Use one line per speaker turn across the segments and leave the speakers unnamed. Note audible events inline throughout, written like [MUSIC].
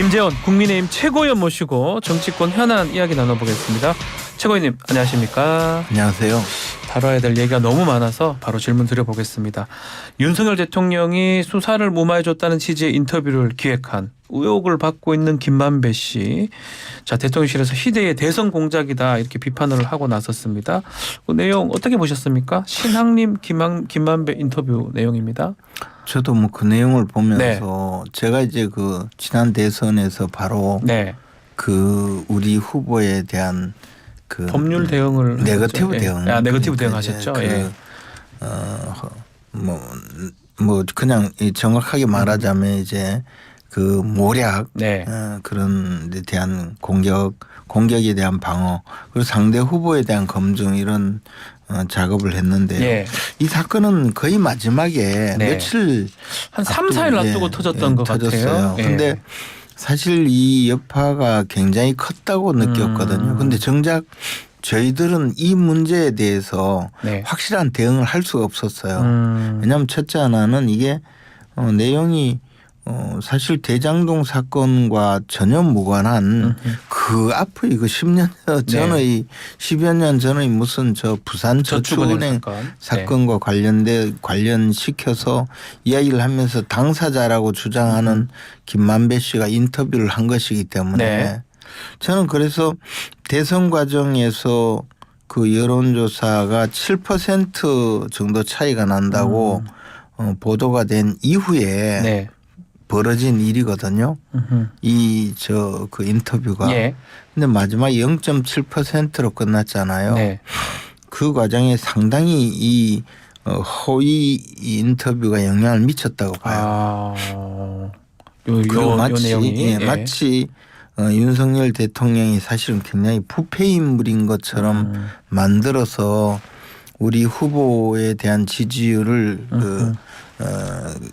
김재원 국민의힘 최고위원 모시고 정치권 현안 이야기 나눠보겠습니다. 최고위님 안녕하십니까?
안녕하세요.
다뤄야 될 얘기가 너무 많아서 바로 질문 드려보겠습니다. 윤석열 대통령이 수사를 무마해줬다는 취지의 인터뷰를 기획한 의혹을 받고 있는 김만배 씨. 자, 대통령실에서 희대의 대선 공작이다 이렇게 비판을 하고 나섰습니다. 그 내용 어떻게 보셨습니까? 신학님 김만, 김만배 인터뷰 내용입니다.
저도 뭐 그 내용을 보면서 제가 이제 그 지난 대선에서 바로
네.
그 우리 후보에 대한 그
법률 대응을
네거티브.
예.
대응.
아, 네거티브 대응하셨죠. 예.
그, 어, 뭐, 뭐 그냥 이 정확하게 말하자면 이제 그 모략
네.
어, 그런 데 대한 공격, 공격에 대한 방어, 그리고 상대 후보에 대한 검증 이런 어, 작업을 했는데요.
예.
이 사건은 거의 마지막에
네.
며칠
한 3, 4일
앞두고,
놔두고
예,
터졌던
예,
것
터졌어요.
같아요. 예.
근데 사실 이 여파가 굉장히 컸다고 느꼈거든요.
음.
근데 정작 저희들은 이 문제에 대해서
네.
확실한 대응을 할 수가 없었어요.
음.
왜냐하면 첫째 하나는 이게 어, 내용이 어, 사실 대장동 사건과 전혀 무관한
음, 음.
그 앞의 그 10년 전의 10여 년 전의 무슨 저 부산
저축은행 사건. 네.
사건과 관련돼 관련시켜서 이야기를 하면서 당사자라고 주장하는 김만배 씨가 인터뷰를 한 것이기 때문에
네.
저는 그래서 대선 과정에서 그 여론조사가 7% 정도 차이가 난다고 어, 보도가 된 이후에
음. 네.
벌어진 일이거든요. 이 저 그 인터뷰가.
예.
근데 마지막 0.7%로 끝났잖아요.
네.
그 과정에 상당히 이 어, 허위 인터뷰가 영향을 미쳤다고 봐요.
아. 요, 요,
그리고
요
마치
내용이
예, 마치 어, 윤석열 대통령이 사실은 굉장히 부패 인물인 것처럼
음.
만들어서 우리 후보에 대한 지지율을 그,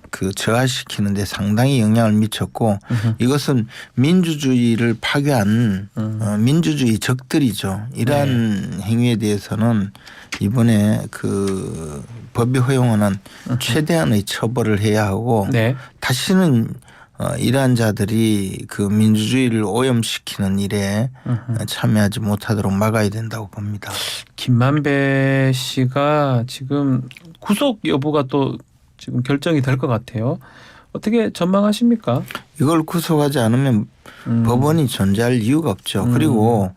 그 저하시키는데 상당히 영향을 미쳤고
음흠.
이것은 민주주의를 파괴한
음.
어, 민주주의 적들이죠. 이러한 행위에 대해서는 이번에 그 법이 허용하는 최대한의 처벌을 해야 하고
네.
다시는 어, 이러한 자들이 그 민주주의를 오염시키는 일에
음흠.
참여하지 못하도록 막아야 된다고 봅니다.
김만배 씨가 지금 구속 여부가 또 지금 결정이 될 것 같아요. 어떻게 전망하십니까?
이걸 구속하지 않으면
음.
법원이 존재할 이유가 없죠.
음.
그리고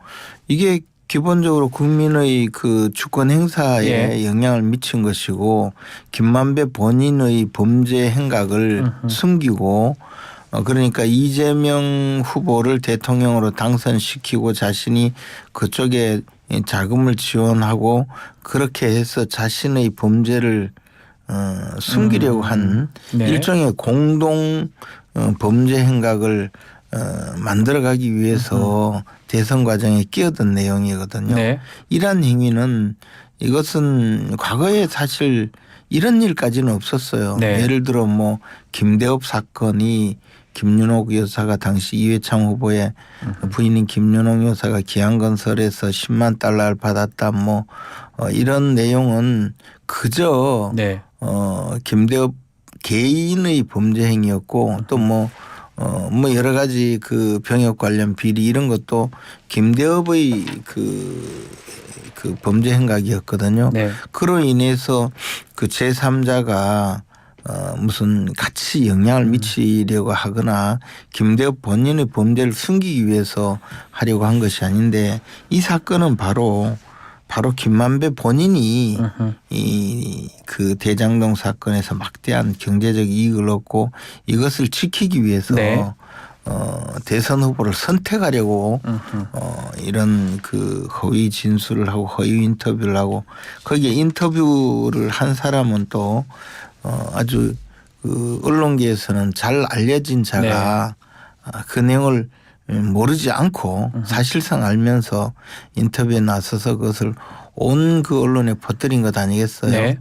이게 기본적으로 국민의 그 주권 행사에
예.
영향을 미친 것이고 김만배 본인의 범죄 행각을
음흠.
숨기고 어 그러니까 이재명 후보를 대통령으로 당선시키고 자신이 그쪽에 자금을 지원하고 그렇게 해서 자신의 범죄를 어 숨기려고
음.
한
네.
일종의 공동 어, 범죄 행각을 어, 만들어가기 위해서 대선 과정에 끼어든 내용이거든요.
네.
이러한 행위는 이것은 과거에 사실 이런 일까지는 없었어요.
네.
예를 들어 뭐 김대업 사건이 김윤옥 여사가 당시 이회창 후보의 부인인 김윤옥 여사가 기안건설에서 10만 달러를 받았다 뭐 어, 이런 내용은 그저
네.
어, 김대업 개인의 범죄 행위였고 또뭐 어, 뭐 여러 가지 그 병역 관련 비리 이런 것도 김대업의 그, 그 범죄 행각이었거든요.
네.
그로 인해서 그 제3자가 어, 무슨 같이 영향을
음.
미치려고 하거나 김대업 본인의 범죄를 숨기기 위해서 하려고 한 것이 아닌데 이 사건은 바로 바로 김만배 본인이. 이 그 대장동 사건에서 막대한 경제적 이익을 얻고 이것을 지키기 위해서
네.
어 대선 후보를 선택하려고. 어 이런 그 허위 진술을 하고 허위 인터뷰를 하고 거기에 인터뷰를 한 사람은 또 어 아주 그 언론계에서는 잘 알려진 자가 아, 그 내용을 모르지 않고 사실상 알면서 인터뷰에 나서서 그것을 온 그 언론에 퍼뜨린 것 아니겠어요?
네.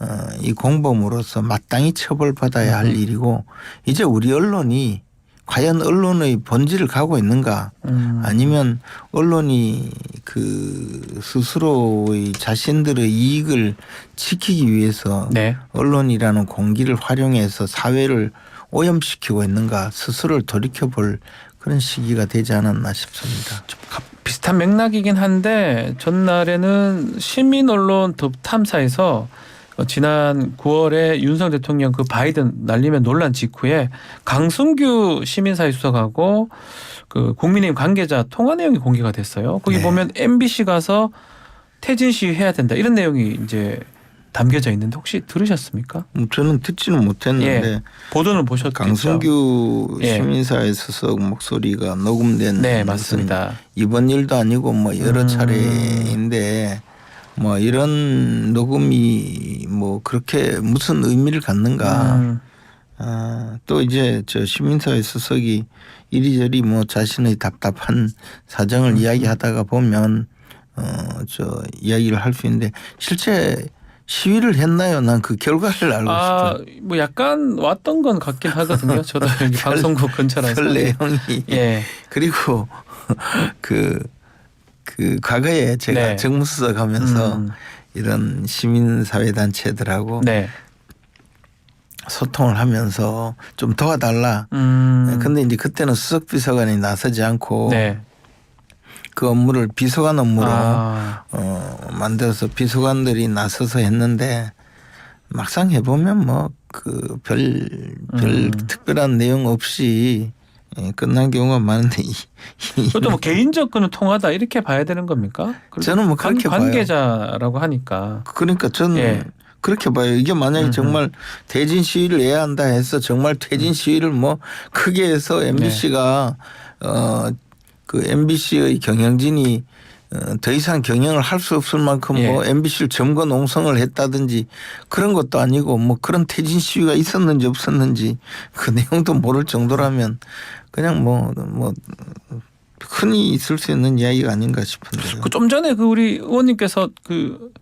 어, 이 공범으로서 마땅히 처벌받아야 할 일이고 이제 우리 언론이 과연 언론의 본질을 가고 있는가
음.
아니면 언론이 그 스스로의 자신들의 이익을 지키기 위해서
네.
언론이라는 공기를 활용해서 사회를 오염시키고 있는가 스스로를 돌이켜볼 그런 시기가 되지 않았나 싶습니다.
비슷한 맥락이긴 한데 전날에는 시민 언론 더 탐사에서 어, 지난 9월에 윤석 대통령 그 바이든 날리면 논란 직후에 강승규 시민사회 수석하고 그 국민의힘 관계자 통화 내용이 공개가 됐어요. 거기
네.
보면 MBC 가서 퇴진 시위 해야 된다 이런 내용이 이제 담겨져 있는데 혹시 들으셨습니까?
음, 저는 듣지는 못했는데
보도는 보셨겠죠?
강승규
예.
시민사회 수석 목소리가 녹음된
네 맞습니다.
이번 일도 아니고 뭐 여러
음.
차례인데 뭐 이런 녹음이 뭐 그렇게 무슨 의미를 갖는가
음,
아, 또 이제 저 시민사회 수석이 이리저리 뭐 자신의 답답한 사정을
음.
이야기하다가 보면 어저 이야기를 할 수 있는데 실제 시위를 했나요? 난 그 결과를 알고
아,
싶어요.
뭐 약간 왔던 건 같긴 하거든요. 저도 [LAUGHS] 여기 방송국 근처라서.
설 내용이
예.
그리고 [LAUGHS] 그, 그 과거에 제가
네.
정무수석 하면서
음,
이런 시민사회단체들하고
네.
소통을 하면서 좀 도와달라.
음.
근데 이제 그때는 수석비서관이 나서지 않고
네.
그 업무를 비서관 업무로
아,
어, 만들어서 비서관들이 나서서 했는데 막상 해보면 뭐 그 별별
음.
특별한 내용 없이 예, 끝난 경우가 많은데 이, 이-
그것도 뭐 개인적 그는 통하다 이렇게 봐야 되는 겁니까?
저는 뭐
관-
그렇게 봐요.
관계자라고 하니까.
그러니까 저는
예.
그렇게 봐요. 이게 만약에
음흠.
정말 퇴진 시위를 해야 한다 해서 정말 퇴진 시위를 뭐 크게 해서 MBC가 어그 MBC의 경영진이 어, 더 이상 경영을 할 수 없을 만큼
예.
뭐 MBC를 점거 농성을 했다든지 그런 것도 아니고 뭐 그런 퇴진 시위가 있었는지 없었는지 그 [LAUGHS] 내용도 모를 정도라면 그냥 뭐뭐 흔히 있을 수 있는 이야기가 아닌가 싶은데요.
그 좀 전에 그 우리 의원님께서 그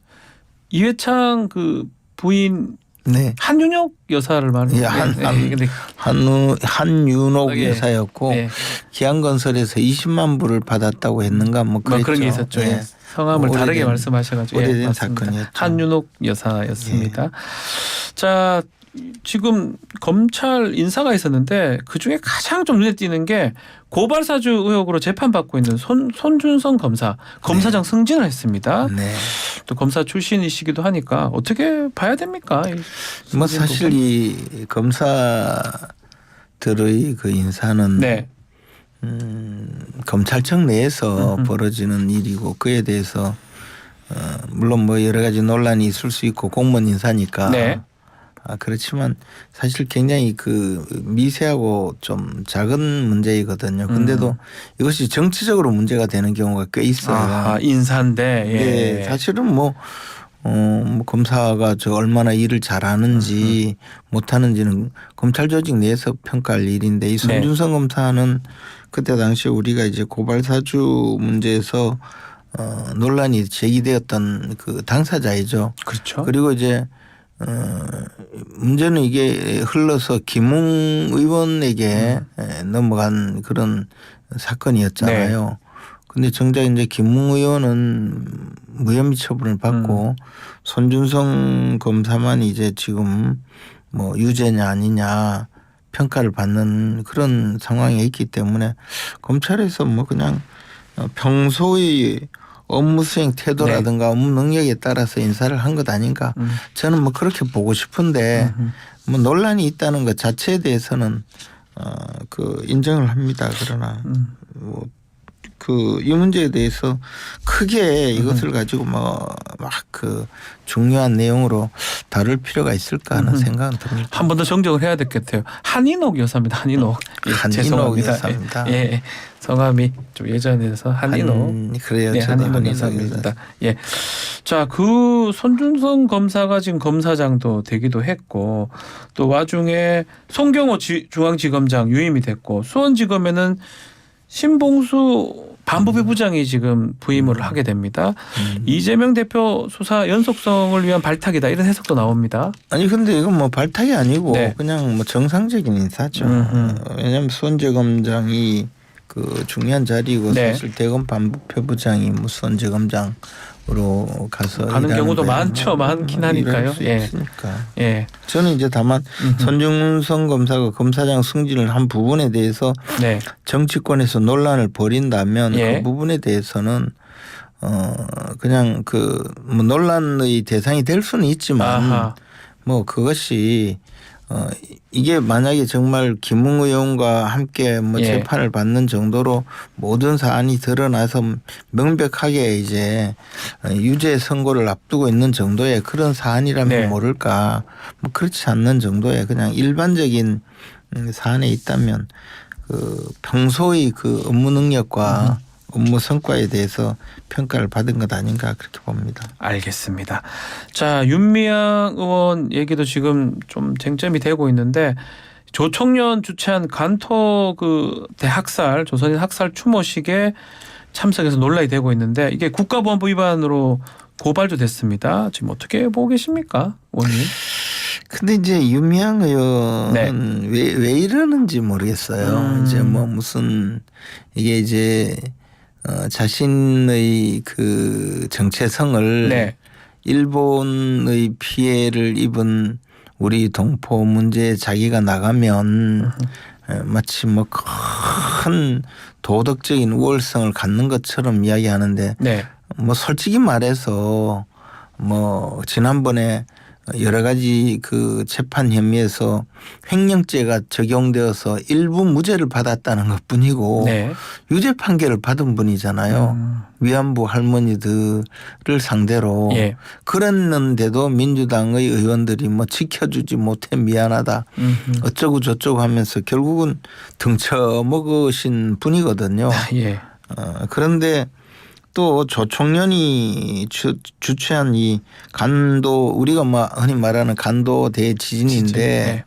이회창 그 부인
네.
한윤혁 여사를 말하는
예, 한-
네,
한-
네,
한우 한윤옥
예.
여사였고
네.
기안건설에서 20만 불을 받았다고 했는가 뭐
뭐
그랬죠.
그런 게 있었죠.
예.
예. 성함을
오래된-
다르게 말씀하셔가지고 예,
오래된
맞습니다.
사건이었죠.
한윤옥 여사였습니다.
예.
자 지금 검찰 인사가 있었는데 그 중에 가장 좀 눈에 띄는 게 고발 사주 의혹으로 재판받고 있는 손 손준성 검사 검사장 승진을 했습니다.
네.
또 검사 출신이시기도 하니까 어떻게 봐야 됩니까?
이뭐 사실
부분?
이 검사들의 그 인사는
네.
음, 검찰청 내에서
음흠.
벌어지는 일이고 그에 대해서 어, 물론 뭐 여러 가지 논란이 있을 수 있고 공무원 인사니까
네.
아 그렇지만 사실 굉장히 그 미세하고 좀 작은 문제이거든요. 근데도
음.
이것이 정치적으로 문제가 되는 경우가 꽤 있어요.
아, 인사인데 예.
네, 사실은 뭐, 어, 뭐 검사가 저 얼마나 일을 잘하는지 못하는지는 검찰 조직 내에서 평가할 일인데
네.
이 손준성 검사는 그때 당시에 우리가 이제 고발 사주 문제에서 어, 논란이 제기되었던 그 당사자이죠.
그렇죠.
그리고 이제 어, 문제는 이게 흘러서 김웅 의원에게
음.
에, 넘어간 그런 사건이었잖아요. 근데 정작 이제 김웅 의원은 무혐의 처분을 받고
음.
손준성 검사만 이제 지금 뭐 유죄냐 아니냐 평가를 받는 그런 상황에 있기 때문에 검찰에서 뭐 그냥 어, 평소의 업무 수행 태도라든가 업무 능력에 따라서 인사를 한 것 아닌가
음.
저는 뭐 그렇게 보고 싶은데
음흠.
뭐 논란이 있다는 것 자체에 대해서는 어 그 인정을 합니다. 그러나
음.
뭐 그 이 문제에 대해서 크게 이것을 가지고 뭐 막 그 중요한 내용으로 다룰 필요가 있을까 하는
음흠.
생각은 듭니다.
한 번 더 정정을 해야 되겠대요. 한인옥 여사입니다. 한인옥. 예,
한인옥. 여사입니다.
예, 예. 성함이 좀 예전에서 한인옥.
한- 그래요.
네, 한인옥 여사입니다.
여사.
예. 자, 그 손준성 검사가 지금 검사장도 되기도 했고 또 와중에 송경호 지- 중앙지검장 유임이 됐고 수원지검에는 신봉수 반부배 부장이 지금 부임을 하게 됩니다.
음.
이재명 대표 수사 연속성을 위한 발탁이다 이런 해석도 나옵니다.
아니 근데 이건 뭐 발탁이 아니고
네.
그냥 뭐 정상적인 인사죠.
음흠.
어, 왜냐하면 수원지검장이 그 중요한 자리고
네.
사실 대검 반부패부장이 뭐 수원지검장 가서
가는 경우도 많죠.
뭐
많긴 하니까요.
수
예.
있으니까.
예.
저는 이제 다만
음흠.
손중성 검사가 검사장 승진을 한 부분에 대해서
네.
정치권에서 논란을 벌인다면
예.
그 부분에 대해서는 어 그냥 그 뭐 논란의 대상이 될 수는 있지만
아하.
뭐 그것이 어 이게 만약에 정말 김웅 의원과 함께 뭐
예.
재판을 받는 정도로 모든 사안이 드러나서 명백하게 이제 어, 유죄 선고를 앞두고 있는 정도의 그런 사안이라면
네.
모를까 뭐 그렇지 않는 정도의 그냥 일반적인 음, 사안에 있다면 그 평소의 그 업무 능력과 업무 성과에 대해서 평가를 받은 것 아닌가 그렇게 봅니다.
알겠습니다. 자, 윤미향 의원 얘기도 지금 좀 쟁점이 되고 있는데 조청년 주최한 간토 그 대학살 조선인 학살 추모식에 참석해서 논란이 되고 있는데 이게 국가보안법 위반으로 고발도 됐습니다. 지금 어떻게 보고 계십니까, 의원님?
근데 이제 유미양 의원은
네.
왜, 왜 이러는지 모르겠어요.
음.
이제 뭐 무슨 이게 이제 어, 자신의 그 정체성을
네.
일본의 피해를 입은 우리 동포 문제에 자기가 나가면 에, 마치 뭐 큰 도덕적인 우월성을 갖는 것처럼 이야기하는데
네.
뭐 솔직히 말해서 뭐 지난번에 여러 가지 그 재판 혐의에서 횡령죄가 적용되어서 일부 무죄를 받았다는 것 뿐이고
네.
유죄 판결을 받은 분이잖아요.
음.
위안부 할머니들을 상대로
예.
그랬는데도 민주당의 의원들이 뭐 지켜주지 못해 미안하다
음흠.
어쩌고 저쩌고 하면서 결국은 등쳐 먹으신 분이거든요.
아, 예.
어, 그런데 또 조총련이 주, 주최한 이 간도 우리가 뭐 흔히 말하는 간도 대지진인데
네.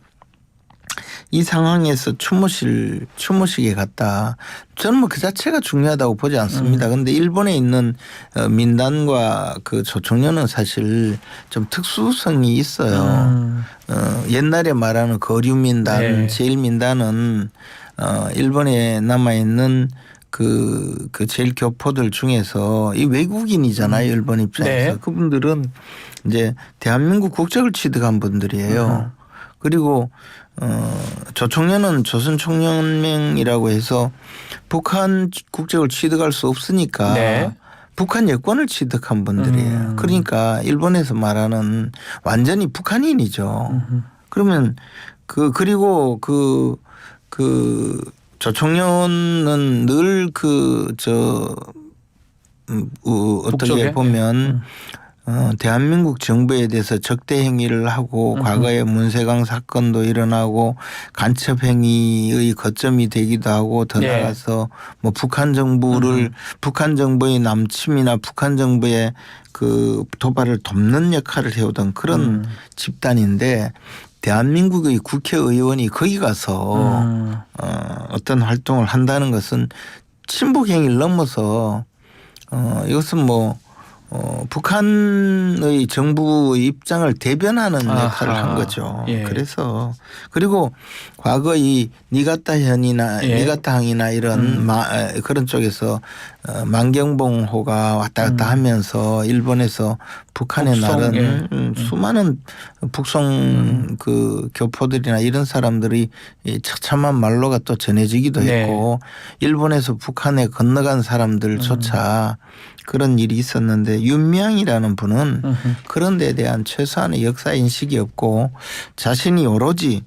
이 상황에서 추모실 추모식에 갔다. 저는 뭐 그 자체가 중요하다고 보지 않습니다.
음.
근데 일본에 있는 어, 민단과 그 조총련은 사실 좀 특수성이 있어요.
음.
어, 옛날에 말하는 거류민단,
네.
제일민단은 어, 일본에 남아 있는 그, 그 제일 교포들 중에서 이 외국인이잖아요. 일본 입장에서.
네.
그분들은 이제 대한민국 국적을 취득한 분들이에요. 그리고 어, 조총련은 조선총련맹이라고 해서 북한 국적을 취득할 수 없으니까
네.
북한 여권을 취득한 분들이에요.
음.
그러니까 일본에서 말하는 완전히 북한인이죠.
음흠.
그러면 그 그리고 그 그 조총련은 늘 그저 음, 어, 어떻게
북쪽에?
보면
음.
어, 대한민국 정부에 대해서 적대 행위를 하고
음흠.
과거에 문세강 사건도 일어나고 간첩 행위의 거점이 되기도 하고 더
네.
나아가서 뭐 북한 정부를 북한 정부의 남침이나 북한 정부의 그 도발을 돕는 역할을 해오던 그런
음.
집단인데 대한민국의 국회의원이 거기 가서
음.
어, 어떤 활동을 한다는 것은 친북 행위를 넘어서 어, 이것은 뭐 어, 북한의 정부의 입장을 대변하는
아하.
역할을 한 거죠.
예.
그래서 그리고 과거 이 니가타현이나
예.
니가타항이나 이런
음.
마, 에, 그런 쪽에서 어, 만경봉호가 왔다 갔다
음.
하면서 일본에서 북한에
북송,
나른
예.
음, 수많은 북송 그 교포들이나 이런 사람들이 이 처참한 말로가 또 전해지기도
네.
했고 일본에서 북한에 건너간 사람들조차 그런 일이 있었는데 윤명이라는 분은
음흠.
그런 데에 대한 최소한의 역사 인식이 없고 자신이 오로지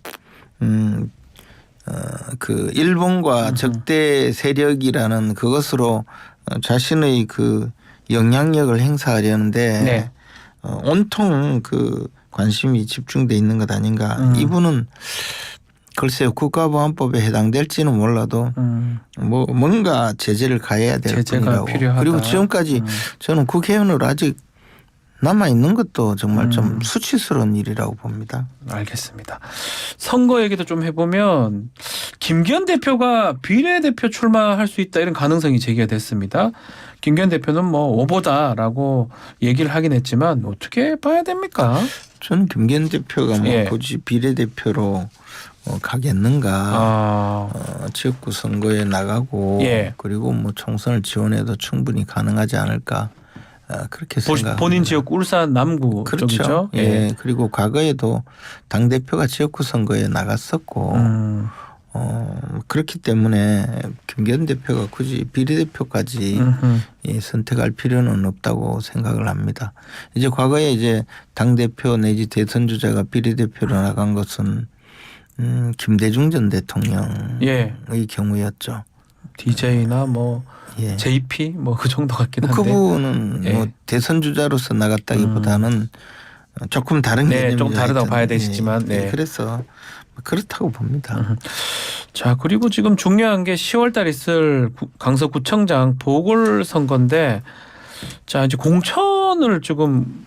음, 어, 그 일본과 적대 세력이라는 그것으로 어, 자신의 그 영향력을 행사하려는데
네.
어, 온통 그 관심이 집중돼 있는 것 아닌가.
음.
이분은 글쎄요 국가보안법에 해당될지는 몰라도
음.
뭐 뭔가 제재를 가해야 될.
필요하다.
그리고 지금까지
음.
저는 국회의원으로 아직 남아 있는 것도 정말
음.
좀 수치스러운 일이라고 봅니다.
알겠습니다. 선거 얘기도 좀 해보면 김기현 대표가 비례대표 출마할 수 있다 이런 가능성이 제기가 됐습니다. 김기현 대표는 뭐 오보다라고 얘기를 하긴 했지만 어떻게 봐야 됩니까?
저는 김기현 대표가 뭐
예.
굳이 비례대표로 어, 가겠는가.
아,
어, 지역구 선거에 나가고
예.
그리고 뭐 총선을 지원해도 충분히 가능하지 않을까 어, 그렇게
보-
생각.
본인 지역 울산 남구
그렇죠.
쪽이죠.
예. 그리고 과거에도 당 대표가 지역구 선거에 나갔었고
음,
어, 그렇기 때문에 김기현 대표가 굳이 비례대표까지. 예, 선택할 필요는 없다고 생각을 합니다. 이제 과거에 이제 당 대표 내지 대선 주자가 비례대표로 나간 것은 음, 김대중 전 대통령의
예.
경우였죠.
DJ나 뭐
예.
JP 뭐 그 정도 같긴 한데.
그분은
예.
뭐 대선 주자로서 나갔다기보다는 조금 다른
네,
개념이
좀 다르다고 봐야 되시지만,
예,
네.
예, 그래서 그렇다고 봅니다.
자 그리고 지금 중요한 게 10월달 있을 구- 강서구청장 보궐 선거인데 자 이제 공천을 지금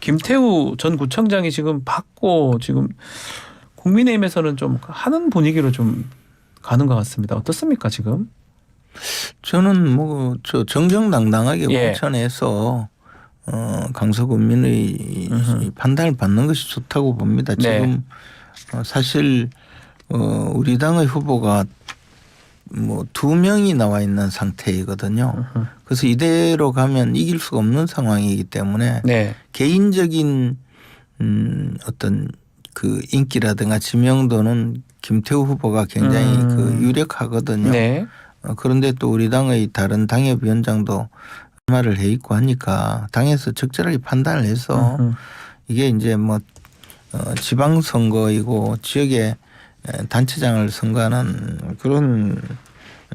김태우 전 구청장이 지금 받고 지금 국민의힘에서는 좀 하는 분위기로 좀 가는 것 같습니다. 어떻습니까 지금?
저는 뭐 저 정정당당하게
예.
공천해서 어, 강서구민의
음흠.
판단을 받는 것이 좋다고 봅니다.
네.
지금 어, 사실 어, 우리 당의 후보가 뭐 두 명이 나와 있는 상태이거든요.
음흠.
그래서 이대로 가면 이길 수가 없는 상황이기 때문에
네.
개인적인 음, 어떤 그 인기라든가 지명도는 김태우 후보가 굉장히
음.
그 유력하거든요.
네.
어, 그런데 또 우리 당의 다른 당협위원장도 말을 해 있고 하니까 당에서 적절하게 판단을 해서
음흠.
이게 이제 뭐 어, 지방 선거이고 지역에 에, 단체장을 선거하는 그런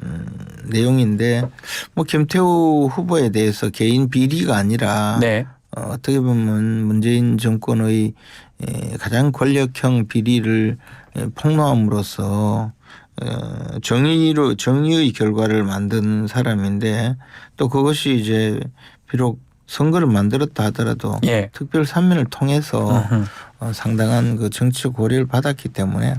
음, 내용인데 뭐 김태우 후보에 대해서 개인 비리가 아니라
네.
어, 어떻게 보면 문재인 정권의 에, 가장 권력형 비리를 에, 폭로함으로써 어, 정의로 정의의 결과를 만든 사람인데 또 그것이 이제 비록 선거를 만들었다 하더라도
예.
특별 사면을 통해서. 어, 상당한 그 정치적 고려를 받았기 때문에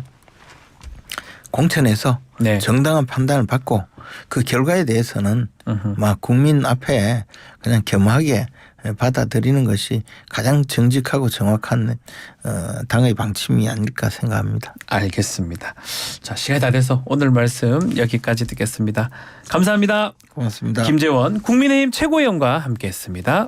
공천에서
네.
정당한 판단을 받고 그 결과에 대해서는
음흠.
막 국민 앞에 그냥 겸하게 받아들이는 것이 가장 정직하고 정확한 어, 당의 방침이 아닐까 생각합니다.
알겠습니다. 자 시간이 다 돼서 오늘 말씀 여기까지 듣겠습니다. 감사합니다.
고맙습니다.
김재원 국민의힘 최고위원과 함께했습니다.